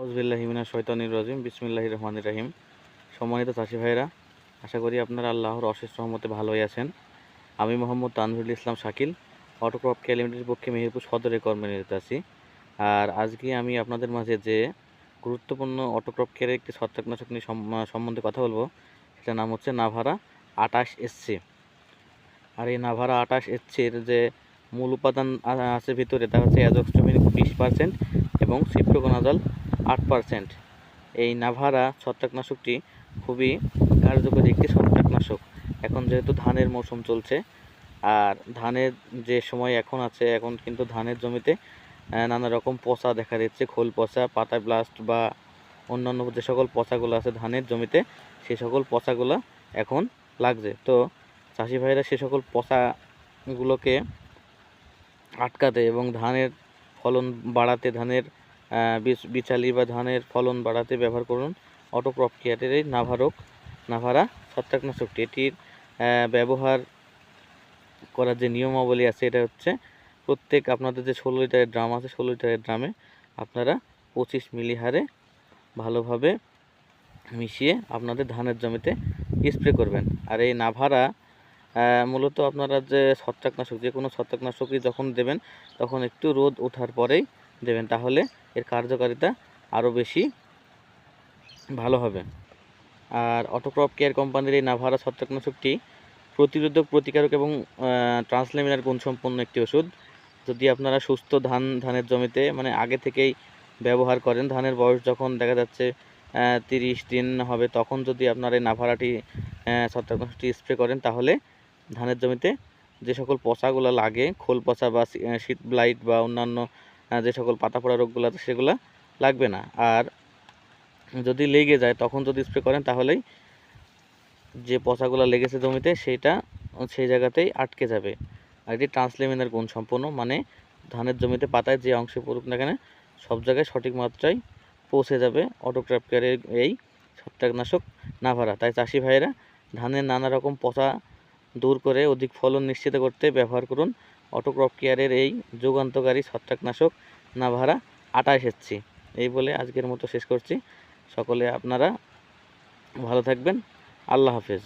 হজবিল্লাহিমিনা শৈতানির রাজিম বিসমিল্লাহ রহমান রাহিম। সম্মানিত চাষি ভাইরা আশা করি আপনারা আল্লাহর অশেষ রহমতে ভালোই আছেন। আমি মোহাম্মদ তানভীরুল ইসলাম শাকিল, অটোক্রপ কেয়ার লিমিটেডের পক্ষে মেহেরপুর সদরে কর্মনিরত আছি। আর আজকে আমি আপনাদের মাঝে যে গুরুত্বপূর্ণ অটোক্রপ কেয়ারের একটি ছত্রাকনাশক নিয়ে সম- সম্বন্ধে কথা বলব, সেটার নাম হচ্ছে নাভারা আটাশ এসসি আর এই নাভারা আটাশ এসসির যে মূল উপাদান আছে ভিতরে, তা হচ্ছে অ্যাজক্সট্রোমিন বিশ পার্সেন্ট এবং সিপ্রোকোনাজল আট পার্সেন্ট এই নাভারা ছত্রাকনাশকটি খুবই কার্যকরী একটি ছত্রাকনাশক। এখন যেহেতু ধানের মৌসুম চলছে, আর ধানের যে সময় এখন আছে, এখন কিন্তু ধানের জমিতে নানা রকম পচা দেখা দিচ্ছে, খোল পচা পাতা ব্লাস্ট বা অন্যান্য যে সকল পচাগুলো আছে ধানের জমিতে, সে সকল পচাগুলো এখন লাগছে। তো চাষি ভাইরা সে সকল পচাগুলোকে আটকাতে এবং ধানের ফলন বাড়াতে, ধানের বিচালি বা ধানের ফলন বাড়াতে ব্যবহার করুন। অটো ক্রপ কেয়ারের এই নাভারক নাভারা ছত্রাকনাশকটি এটির ব্যবহার করার যে নিয়মাবলী আছে, এটা হচ্ছে প্রত্যেক আপনাদের যে ষোলো লিটারের ড্রাম আছে, ষোলো লিটারের ড্রামে আপনারা পঁচিশ মিলি হারে ভালোভাবে মিশিয়ে আপনাদের ধানের জমিতে স্প্রে করবেন। আর এই নাভারা মূলত আপনারা যে ছত্রাকনাশক, যে কোনো ছত্রাকনাশকই যখন দেবেন, তখন একটু রোদ ওঠার পরেই দেবেন, তাহলে এর কার্যকারিতা আরও বেশি ভালো হবে। আর অটোক্রপ কেয়ার কোম্পানির এই নাভারা ছত্রাকনাশকটি প্রতিরোধক, প্রতিকারক এবং ট্রান্সলেমিনার গুণসম্পন্ন একটি ওষুধ। যদি আপনারা সুস্থ ধান, ধানের জমিতে মানে আগে থেকেই ব্যবহার করেন, ধানের বয়স যখন দেখা যাচ্ছে তিরিশ দিন হবে, তখন যদি আপনার এই নাভারাটি ছত্রাকনাশকটি স্প্রে করেন, তাহলে ধানের জমিতে যে সকল পচাগুলো লাগে, খোল পচা বা শীত ব্লাইট বা অন্যান্য যে সকল পাতা পড়া রোগগুলো আছে সেগুলো লাগবে না। আর যদি লেগে যায়, তখন যদি স্প্রে করেন, তাহলেই যে পচাগুলো লেগেছে জমিতে, সেইটা সেই জায়গাতেই আটকে যাবে। আর এটি ট্রান্সলেমিনার গুণ সম্পন্ন মানে ধানের জমিতে পাতায় যে অংশে পড়ুক না কেন, সব জায়গায় সঠিক মাত্রায় পৌঁছে যাবে। অটোক্রাফ কেয়ারের এই ছত্রাকনাশক নাভারা। তাই চাষি ভাইয়েরা, ধানের নানা রকম পচা দূর করে অধিক ফলন নিশ্চিত করতে ব্যবহার করুন। অটোক্রপ কেয়ারের এই যুগান্তকারী ছত্রাকনাশক নাভারা আটাশ এসছি। এই বলে আজকের মতো শেষ করছি। সকলে আপনারা ভালো থাকবেন। আল্লাহ হাফেজ।